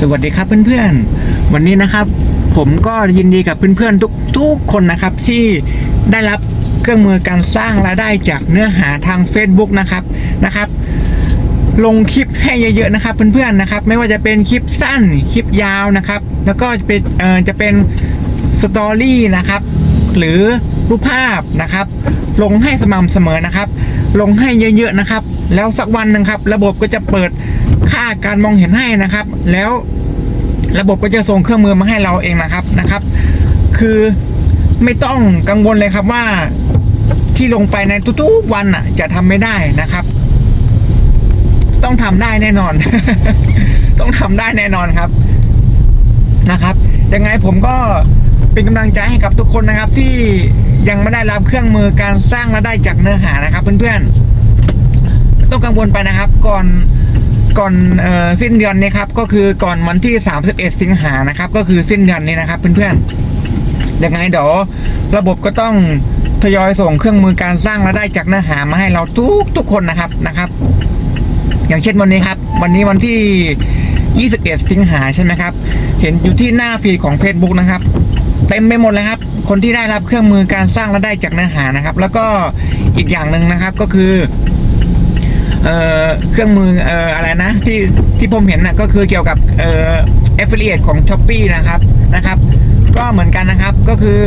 สวัสดีครับเพื่อนๆ วันนี้นะครับ ผมก็ยินดีกับเพื่อนๆทุกทุกคนนะครับที่ได้รับเครื่องมือการสร้างรายได้จากเนื้อหาทาง Facebook นะครับนะครับ ลงคลิปให้เยอะๆนะครับเพื่อนๆนะครับ ไม่ว่าจะเป็นคลิปสั้นคลิปยาวนะครับ แล้วก็จะเป็นเอ่อจะเป็นสตอรี่นะครับ หรือรูปภาพนะครับ ลงให้สม่ำเสมอนะครับ ลงให้เยอะๆนะครับ แล้วสักวันนึงครับ ระบบก็จะเปิด ค่าการมองเห็นให้นะครับ แล้วระบบก็จะส่งเครื่องมือมาให้เราเองนะครับนะครับ คือไม่ต้องกังวลเลยครับว่าที่ลงไปในทุกๆวันอะ จะทำไม่ได้นะครับ ต้องทำได้แน่นอน ต้องทำได้แน่นอนครับนะครับยังไงผมก็เป็นกำลังใจให้กับทุกคนนะครับ ที่ยังไม่ได้รับเครื่องมือการสร้างรายได้จากเนื้อหานะครับ เพื่อนๆต้องกังวลไปนะครับ ก่อน ก่อนออสิ้นเดือนนี้ครับ ก็คือก่อนวันที่ 31 สิงหานะครับ ก็คือสิ้นเดือนนี้นะครับ เพื่อนๆยังไงเดี๋ยวระบบก็ต้องทยอยส่งเครื่องมือการสร้างรายได้จากเนื้อหามาให้เราทุกทุกคนนะครับนะครับ อย่างเช่นวันนี้ครับ วันนี้วันที่ 21 สิงหาใช่ไหมครับ เห็นอยู่ที่หน้าฟีดของ Facebook นะครับเต็มไปหมดเลยครับ คนที่ได้รับเครื่องมือการสร้างรายได้จากเนื้อหานะครับ แล้วก็อีกอย่างหนึ่งนะครับก็คือ เอ่อเครื่องมือเอ่ออะไรนะที่ที่ผมเห็นนะก็คือเกี่ยวกับเอ่อ affiliate ของ s h อ p e e นะครับนะครับ ก็เหมือนกันนะครับก็คือ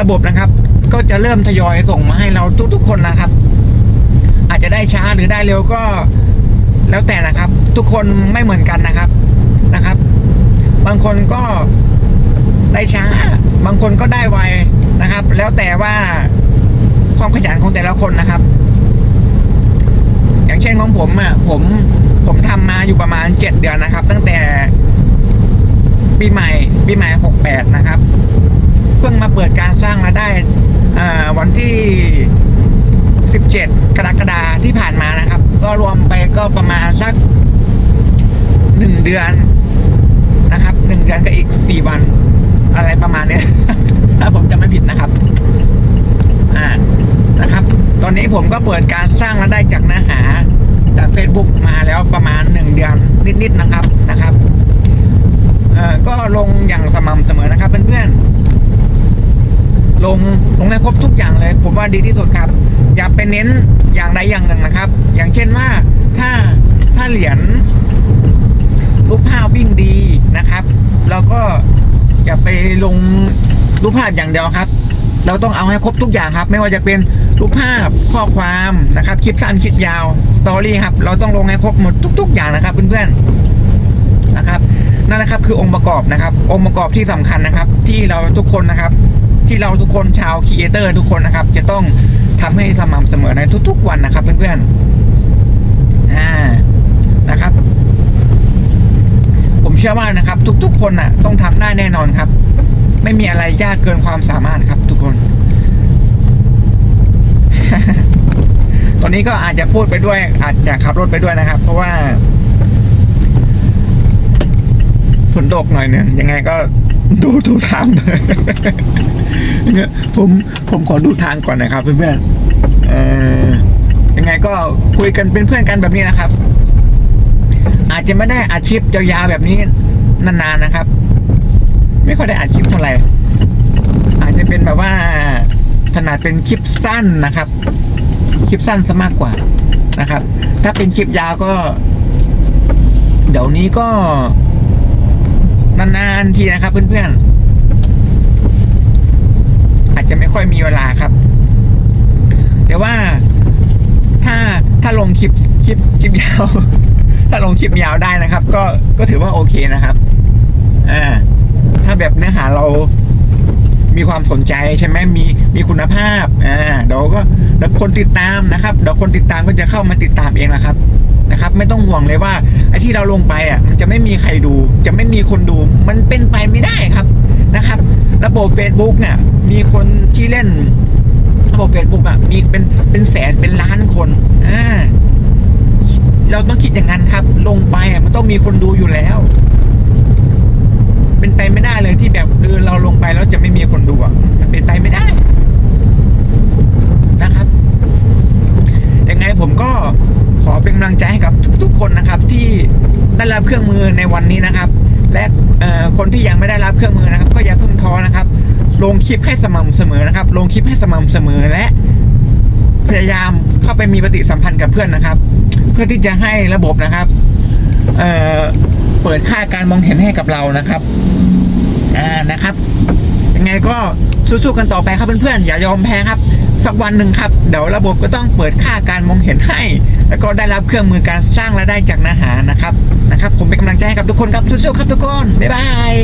ระบบนะครับ ก็จะเริ่มทยอยส่งมาให้เราทุกๆ คนนะครับ อาจจะได้ช้าหรือได้เร็วก็แล้วแต่นะครับ ทุกคนไม่เหมือนกันนะครับนะครับ บางคนก็ได้ช้า บางคนก็ได้ไวนะครับ แล้วแต่ว่าความขยันของแต่ละคนนะครับ ของผมอะผมผมทำมาอยู่ประมาณเจ็ดเดือนนะครับ ตั้งแต่ปีใหม่ปีใหม่หกแปดนะครับ เพิ่งมาเปิดการสร้างราได้อ่าวันที่17กรกฎาที่ผ่านมานะครับ ก็รวมไปก็ประมาณสักหนึ่งเดือนนะครับหนึ่งเดือนก็อีกสี่วัน อะไรประมาณเนี้ยถ้าผมจะไม่ผิดนะครับ อ่านะครับ ตอนนี้ผมก็เปิดการสร้างรายได้จากเนื้อหา Facebook มาแล้วประมาณหนึ่งเดือนนิดๆนะครับนะครับก็ลงอย่างสม่ำเสมอนะครับเพื่อนๆลงลงให้ครบทุกอย่างเลย ผมว่าดีที่สุดครับ อย่าไปเน้นอย่างใดอย่างหนึ่งนะครับ อย่างเช่นว่าถ้าถ้าเหรียญรูปภาพวิ่งดีนะครับ เราก็อย่าไปลงรูปภาพอย่างเดียวครับ เราต้องเอาให้ครบทุกอย่างครับ ไม่ว่าจะเป็นรูปภาพข้อความนะครับคลิปสั้นคลิปยาวสตอรี่ครับเราต้องลงให้ครบหมดทุก ๆ อย่างนะครับเพื่อนๆนะครับนั่นแหละครับคือองค์ประกอบนะครับ องค์ประกอบที่สำคัญนะครับ ที่เราทุกคนนะครับ ที่เราทุกคนชาวครีเอเตอร์ทุกคนนะครับ จะต้องทำให้สม่ำเสมอในทุก ๆ วันนะครับ เพื่อนๆอ่านะครับ ผมเชื่อว่านะครับ ทุก ๆ คนน่ะต้องทำได้แน่นอนครับ มีอะไรยากเกินความสามารถครับทุกคน ตอนนี้ก็อาจจะพูดไปด้วย อาจจะขับรถไปด้วยนะครับ เพราะว่าฝนตกหน่อยเนี่ยยังไงก็ดูดูทางเนี่ยผมผมขอดูทางก่อนนะครับ เพื่อนๆยังไงก็คุยกันเป็นเพื่อนกันแบบนี้นะครับ อาจจะไม่ได้อาชีพยาวๆแบบนี้นานๆนะครับ ไม่ค่อยได้อาชีพเท่าไหร่อาจจะเป็นแบบว่าถนัดเป็นคลิปสั้นนะครับ คลิปสั้นซะมากกว่านะครับ ถ้าเป็นคลิปยาวก็ เดี๋ยวนี้ก็นานๆทีนะครับ เพื่อนๆอาจจะไม่ค่อยมีเวลาครับ แต่ว่าถ้าถ้าลงคลิปคลิปคลิปยาว ถ้าลงคลิปยาวได้นะครับ ก็ก็ถือว่าโอเคนะครับ อ่า ถ้าแบบเนื้อหาเรามีความสนใจใช่ไหมมีมีคุณภาพอ่าเดี๋ยวก็เดี๋ยวคนติดตามนะครับเดี๋ยวคนติดตามก็จะเข้ามาติดตามเองนะครับนะครับ ไม่ต้องห่วงเลยว่าไอ้ที่เราลงไปอะมันจะไม่มีใครดู จะไม่มีคนดู มันเป็นไปไม่ได้ครับนะครับ ระบบ Facebook เนี่ยมีคนที่เล่นระบบ Facebook อะมีเป็นเป็นแสนเป็นล้านคนอ่าเราต้องคิดอย่างนั้นครับ ลงไปอะมันต้องมีคนดูอยู่แล้ว เป็นไปไม่ได้เลยที่แบบเออเราลงไปแล้วจะไม่มีคนดูอะมันเป็นไปไม่ได้ นะครับยังไงผมก็ขอเป็นกำลังใจให้กับทุก ๆ คนนะครับ ที่ได้รับเครื่องมือในวันนี้นะครับ และคนที่ยังไม่ได้รับเครื่องมือนะครับ ก็อย่าเพิ่งท้อนะครับ ลงคลิปให้สม่ำเสมอนะครับ ลงคลิปให้สม่ำเสมอและ พยายามเข้าไปมีปฏิสัมพันธ์กับเพื่อนนะครับ เพื่อที่จะให้ระบบนะครับ เอ่อ เปิดค่าการมองเห็นให้กับเรานะครับอ่านะครับยังไงก็สู้ๆกันต่อไปครับเพื่อนๆอย่ายอมแพ้ครับ สักวันหนึ่งครับเดี๋ยวระบบก็ต้องเปิดค่าการมองเห็นให้ แล้วก็ได้รับเครื่องมือการสร้างรายได้จากเนื้อหานะครับนะครับ ผมเป็นกำลังใจให้กับทุกคนครับสู้ๆครับทุกคนบ๊ายบาย